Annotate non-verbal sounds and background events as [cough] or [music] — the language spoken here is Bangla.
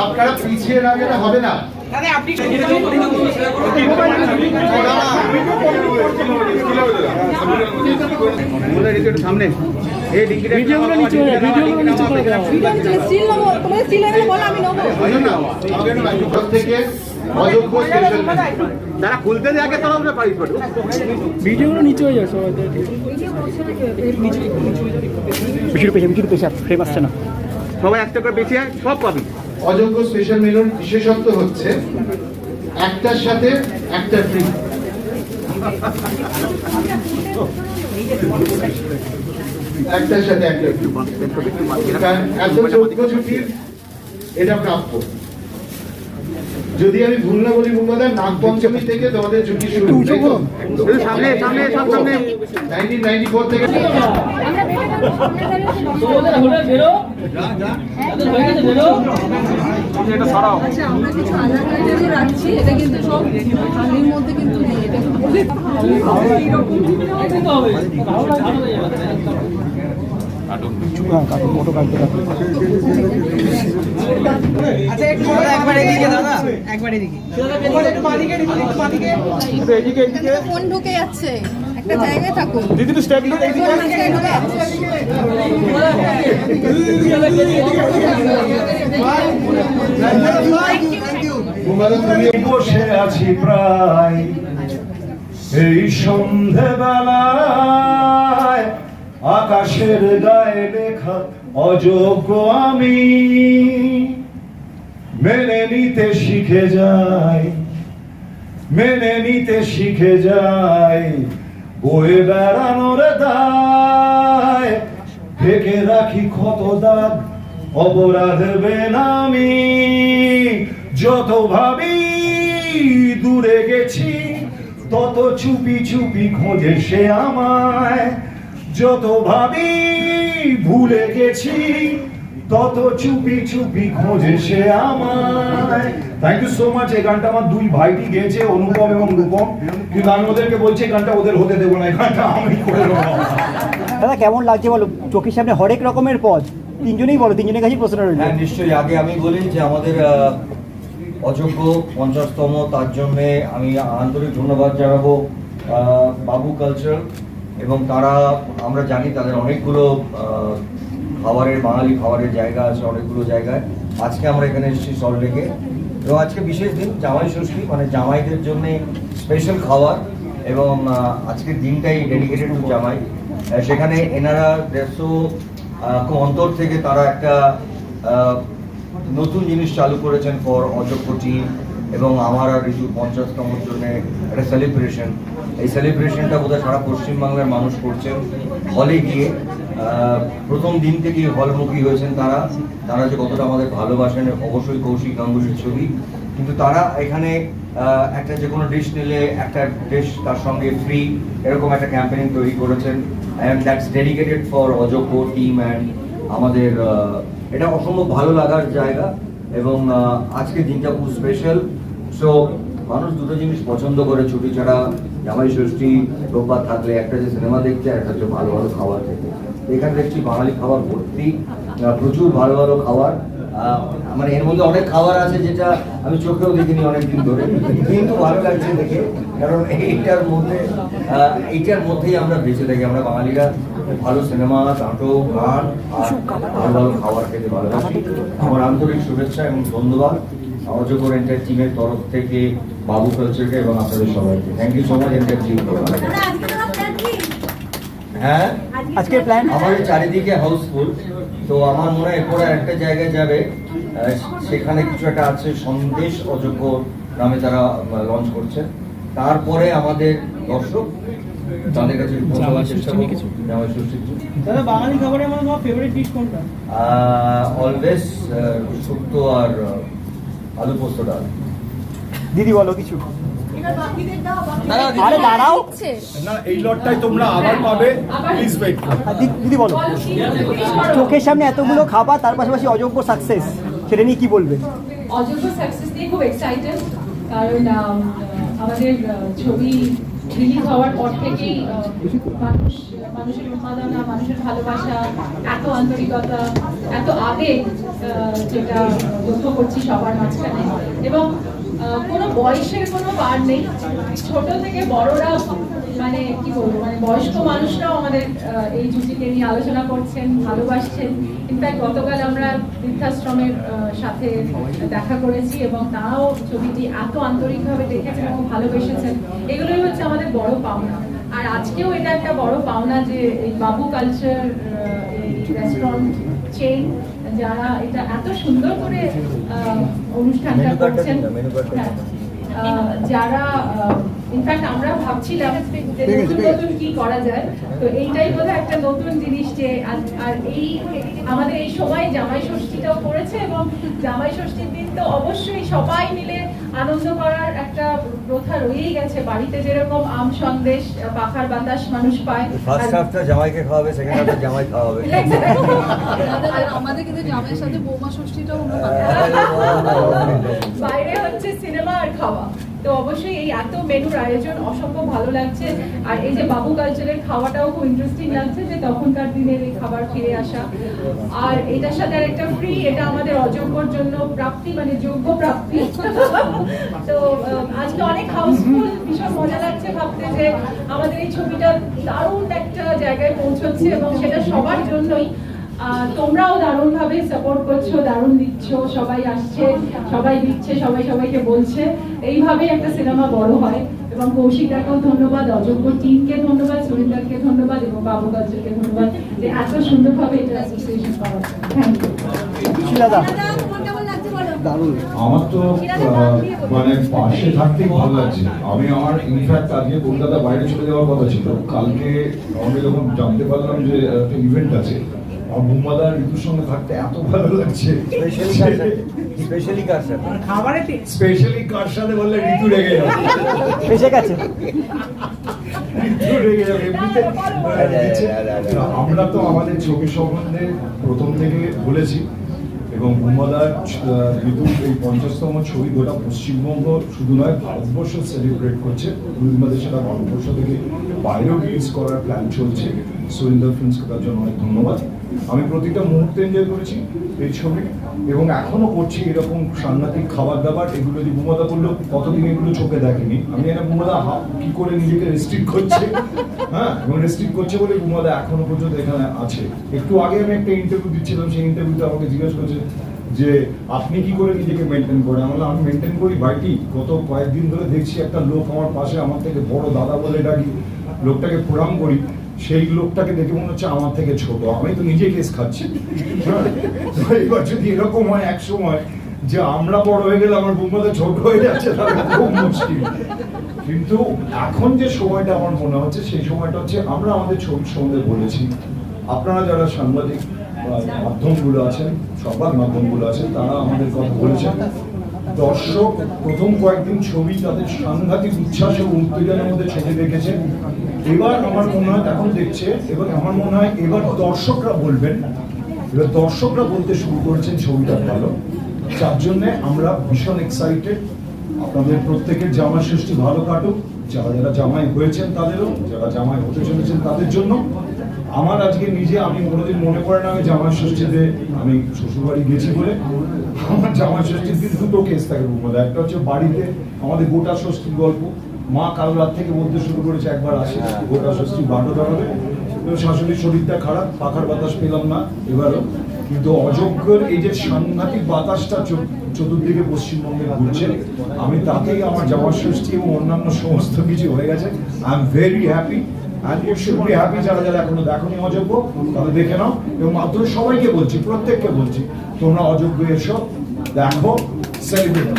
আপনারা পিছিয়ে না গেলে হবে না। সামনে এই ভিডিওগুলো নিচে ভিডিওগুলো নিচে করে দাও স্টিল নেব তোমাদের স্টিল নেবে বলো আমি নেব থেকে অযোগ্য স্টেশন যারা খুলতে আগে তারা আমরা ভিডিওগুলো নিচে হয়ে যায় সবাই বিশুর পেশা বিশুর পেশা ফ্রেম আসছে না। সবাই একটা করে বেশি সব পাবি। অযোগ্য স্পেশাল মেনুর বিশেষত্ব হচ্ছে একটার সাথে একটা ফ্রি একটার সাথে একটা এত যোগ্য ছুটির এটা প্রাপ্য। যদি আমি ভুল না বলি মুম্বাদা নাগ পঞ্চমী থেকে তোমাদের ছুটি শুরু সামনে সামনে সব সামনে 1994 থেকে আচ্ছা আমরা কিছু আধার কার্ডে যে রাখছি কিন্তু সব থালির মধ্যে কিন্তু নেই এটা একটু বলে ফোন ঢুকে যাচ্ছে। একটা জায়গায় থাকুন। দিদি তো স্টেপ বসে আছি প্রায়। এই সন্ধেবেলায় আকাশের গায়ে লেখা, অযোগ্য আমি। মেনে নিতে শিখে যাই, মেনে নিতে শিখে যাই। বয়ে বেড়ানোর দায়, ঢেকে রাখি ক্ষত দাগ অপরাধ বেনামি। যত ভাবি দূরে গেছি, তত চুপি চুপি খোঁজে সে আমায়। যত ভাবি ভুলে গেছি তত চুপি চুপি খোঁজে সে আমায়। থ্যাংক ইউ সো মাচ এই গানটা আমার দুই ভাইটি গেয়েছে অনুপম এবং রূপম। কিন্তু আমি ওদেরকে বলছি এই গানটা ওদের হতে দেবো না এই গানটা আমি করে দেবো। দাদা কেমন লাগছে বলো? চোখের সামনে হরেক রকমের পদ তিনজনেই বলো তিনজনের কাছেই প্রশ্ন রয়েছে হ্যাঁ নিশ্চয়ই। আগে আমি বলি যে আমাদের অযোগ্য পঞ্চাশতম তার জন্যে আমি আন্তরিক ধন্যবাদ জানাব বাবু কালচার এবং তারা, আমরা জানি তাদের অনেকগুলো খাবারের, বাঙালি খাবারের জায়গা আছে অনেকগুলো জায়গায়। আজকে আমরা এখানে এসেছি সল্টলেকে এবং আজকে বিশেষ দিন জামাই ষষ্ঠী মানে জামাইদের জন্য স্পেশাল খাবার এবং আজকের দিনটাই ডেডিকেটেড টু জামাই। সেখানে এনারা দেড়শো অন্তর থেকে তারা একটা নতুন জিনিস চালু করেছেন ফর অযোগ্য টিম এবং আমার আর ঋতু পঞ্চাশতমর জন্য একটা সেলিব্রেশন এই সেলিব্রেশনটা বোধহয় সারা পশ্চিমবাংলার মানুষ করছেন। হলে গিয়ে প্রথম দিন থেকেই হলমুখী হয়েছেন তারা। তারা যে কতটা আমাদের ভালোবাসেন অবশ্যই কৌশিক গাঙ্গুলির ছবি। কিন্তু তারা এখানে একটা যে কোনো ডিশ নিলে একটা ডিশ তার সঙ্গে ফ্রি এরকম একটা ক্যাম্পেইন তৈরি করেছেন। অ্যান্ড দ্যাটস ডেডিকেটেড ফর অযোগ্য টিম অ্যান্ড আমাদের এটা অসম্ভব ভালো লাগার জায়গা। এবং আহ, আজকের দিনটা খুব স্পেশাল সো মানুষ দুটো জিনিস পছন্দ করে, ছুটি ছাড়া জামাই ষষ্ঠী, রোববার থাকলে একটা যে সিনেমা আর একটা হচ্ছে ভালো ভালো খাবার খেতে। এখানে দেখছি বাঙালি খাবার ভর্তি প্রচুর ভালো ভালো খাবার। মানে এর মধ্যে অনেক খাবার আছে যেটা আমি চোখেও দেখিনি অনেকদিন ধরে, কিন্তু ভালো লাগছে দেখে। কারণ এইটার মধ্যে এইটার মধ্যেই আমরা বেঁচে থাকি। আমরা বাঙালিরা ভালো সিনেমা, নাটক, গান আর ভালো ভালো খাবার খেতে ভালোবাসি। আমার আন্তরিক শুভেচ্ছা এবং ধন্যবাদ। অজগর এন্টার টিমের তরফ থেকে বাবু কালচারকে এবং আপনাদের সবাইকে। Thank you so much enter team হ্যাঁ? আজকের প্ল্যান আমাদের চারিদিকে হাউসফুল তো আমার মনে হয় এরপরে একটা জায়গায় যাবে। সেখানে কিছু একটা আছে সন্দেশ অযোগ্য নামে তারা লঞ্চ করছে। তারপরে আমাদের দর্শক তাদের কাছে পৌঁছাবার চেষ্টা করব। জামাই ষষ্ঠীর দাদা বাঙালি খাবারের আমার ফেভারিট ডিশ কোনটা? অলওয়েজ শুক্তো আর আহ, আলু পোস্ত ডাল দিদি বলো কিছু। আরে দাঁড়াও। না এই লটটাই তোমরা আবার পাবে। প্লিজ ওয়েট দি- দিদি বলো। চোখের সামনে এতগুলো খাবার তার পাশাপাশি অযোগ্য সাকসেস সেটা নিয়ে কি বলবে? অযোগ্য সাকসেস নিয়ে খুব এক্সাইটেড কারণ আমাদের ছবি রিলিজ হওয়ার পর থেকেই মানুষ, মানুষের উন্মাদনা, মানুষের ভালোবাসা, এত আন্তরিকতা, এত আবেগ যেটা লক্ষ্য করছি সবার মাঝখানে। এবং কোনো বয়সের কোনো বার নেই। ছোট থেকে বড়রা মানে কি বলব মানে বয়স্ক মানুষরাও আমাদের এই জুটিকে নিয়ে আলোচনা করছেন ভালোবাসছেন। ইনফ্যাক্ট গতকাল আমরা বৃদ্ধাশ্রমের সাথে দেখা করেছি এবং তারাও ছবিটি এত আন্তরিকভাবে দেখেছেন এবং ভালোবেসেছেন। এগুলোই হচ্ছে আমাদের বড় পাওনা। আর আজকেও এটা একটা বড় পাওনা যে এই বাবু কালচার এই রেস্টুরেন্ট চেইন যারা এটা এত সুন্দর করে আহ, অনুষ্ঠানটা করছেন। হ্যাঁ। আহ, যারা ইনফ্যাক্ট আমরা ভাবছিলাম যে নতুন নতুন কি করা যায়। তো এইটাই বোধহয় একটা নতুন জিনিস যে আর- এই আমাদের এই সময় জামাই ষষ্ঠীটাও পড়েছে এবং জামাই ষষ্ঠীর দিন তো অবশ্যই সবাই মিলে আনন্দ করার একটা প্রথা রয়েই গেছে। বাড়িতে যেরকম আম সন্দেশ পাখার বাতাস মানুষ পায়। ফার্স্ট হাফটা জামাইকে খাওয়াবে সেকেন্ড হাফটা জামাই খাওয়াবে। আর [laughs] আমাদের কিন্তু জামাইয়ের সাথে বৌমা ষষ্ঠীটাও বাইরে হচ্ছে সিনেমা আর খাওয়া। তো অবশ্যই এই এত মেনুর আয়োজন অসম্ভব ভালো লাগছে। আর এই যে বাবু কালচারের খাওয়াটাও খুব ইন্টারেস্টিং লাগছে যে তখনকার দিনের এই খাবার ফিরে আসা। আর এটার সাথে আর একটা ফ্রি এটা আমাদের অযোগ্যর জন্য প্রাপ্তি মানে যোগ্য প্রাপ্তি। তো আজকে অনেক হাউসফুল ভীষণ মজা লাগছে ভাবতে যে আমাদের এই ছবিটা দারুণ একটা জায়গায় পৌঁছচ্ছে এবং সেটা সবার জন্যই। তোমরাও দারুণ ভাবে সাপোর্ট করছ দারুণ দিচ্ছ সবাই আসছে সবাই দিচ্ছে সবাই সবাইকে বলছে। এইভাবে একটা সিনেমা বড় হয়। এবং কৌশিকদাকেও ধন্যবাদ অযোগ্য টিমকে ধন্যবাদ সুরিন্দারকে ধন্যবাদ এবং বাবু কালচারকে ধন্যবাদ যে এত সুন্দরভাবে এটা অ্যাসোসিয়েশন করা থ্যাংক ইউ আমার তো মানে পাশে থাকতেই ভালো লাগছে। আমি আমার ইনফ্যাক্ট আজকে কলকাতা বাইরে চলে যাওয়ার কথা ছিল। কালকে আমি যখন জানতে পারলাম যে একটা ইভেন্ট আছে আমার ঋতুর সঙ্গে থাকতে এত ভালো লাগছে। স্পেশালি কার সাথে? খাবারে স্পেশালি কার সাথে বললে ঋতু রেগে যাবে? এসে গেছে। আমরা তো আমাদের ছবি সম্বন্ধে প্রথম থেকে বলেছি এবং উমাদার ঋতুর এই পঞ্চাশতম ছবি গোটা পশ্চিমবঙ্গ শুধু নয় ভারতবর্ষ সেলিব্রেট করছে। দুদিন সেটা ভারতবর্ষ থেকে বাইরেও রিলিজ করার প্ল্যান চলছে। সুরিন্দর ফিল্মসকে তার জন্য অনেক ধন্যবাদ। আমি প্রতিটা মুহূর্তে এনজয় করেছি এই ছবি। এবং এখনও করছি এরকম সাংঘাতিক খাবার দাবার, এগুলো যে বুমাদা বলল কতদিন এগুলো চোখে দেখেনি? আমি একটা বুমাদা কি করে নিজেকে রেস্ট্রিক্ট করছে? হ্যাঁ এবং রেস্ট্রিক্ট করছে বলে বুমাদা এখনও পর্যন্ত এখানে আছে। একটু আগে আমি একটা ইন্টারভিউ দিচ্ছিলাম, সেই ইন্টারভিউতে আমাকে জিজ্ঞেস করছে যে, আপনি কি করে নিজেকে মেনটেন করেন? আমি আমি মেনটেন করি বাইটি গত কয়েকদিন ধরে দেখছি একটা লোক আমার পাশে, আমার থেকে বড় দাদা বলে ডাকি, লোকটাকে প্রণাম করি। সেই লোকটাকে দেখে মনে হচ্ছে আমার থেকে ছোট। আমি তো নিজে কেস খাচ্ছি। হ্যাঁ, এবার যদি এরকম হয় এক সময় যে আমরা বড় হয়ে গেলে আমার বৌমাদের ছোট হয়ে যাচ্ছে তাহলে খুব মুশকিল। কিন্তু এখন যে সময়টা আমার মনে হচ্ছে সেই সময়টা হচ্ছে আমরা আমাদের ছবির সম্বন্ধে বলেছি। আপনারা যারা সাংবাদিক মাধ্যমগুলো আছেন সংবাদ মাধ্যমগুলো আছেন তারা আমাদের কথা বলেছেন। দর্শক প্রথম কয়েকদিন ছবি তাদের সাংঘাতিক উচ্ছ্বাস এবং উত্তেজনার মধ্যে ছবি দেখেছে এবার আমার মনে হয় এখন দেখছে, এবং আমার মনে হয় এবার দর্শকরা বলবেন, এবার দর্শকরা বলতে শুরু করেছেন ছবিটা ভালো। যার জন্য আমরা ভীষণ এক্সাইটেড আপনাদের প্রত্যেকের জামাই ষষ্ঠী ভালো কাটুক। যারা যারা জামাই হয়েছেন তাদেরও, যারা জামাই হতে চলেছেন তাদের জন্য। আমার আজকে নিজে, আমি কোনোদিন মনে পড়ে না আমি জামাই ষষ্ঠীতে আমি শ্বশুরবাড়ি গেছি বলে। আমার জামাই ষষ্ঠীর দিন দুটো কেস থাকে একটা হচ্ছে বাড়িতে, আমাদের গোটা ষষ্ঠীর গল্প। মা কাল রাত থেকে বলতে শুরু করেছে একবার আসে গোটা ষষ্ঠী বাটো দাঁড়াবে শাশুড়ির শরীরটা খারাপ পাখার বাতাস পেলাম না এবারও। কিন্তু অযোগ্যের এই যে সাংঘাতিক বাতাসটা চতুর্দিকে পশ্চিমবঙ্গে ঘুরছে আমি তাতেই আমার জামার ষষ্ঠী এবং অন্যান্য সমস্ত কিছু হয়ে গেছে। I am very happy and you should be happy যারা যারা এখনও দেখোনি অযোগ্য তাহলে দেখে নাও। এবং মাত্র সবাইকে বলছি প্রত্যেককে বলছি তোমরা অযোগ্য এসো দেখো সেলিব্রেট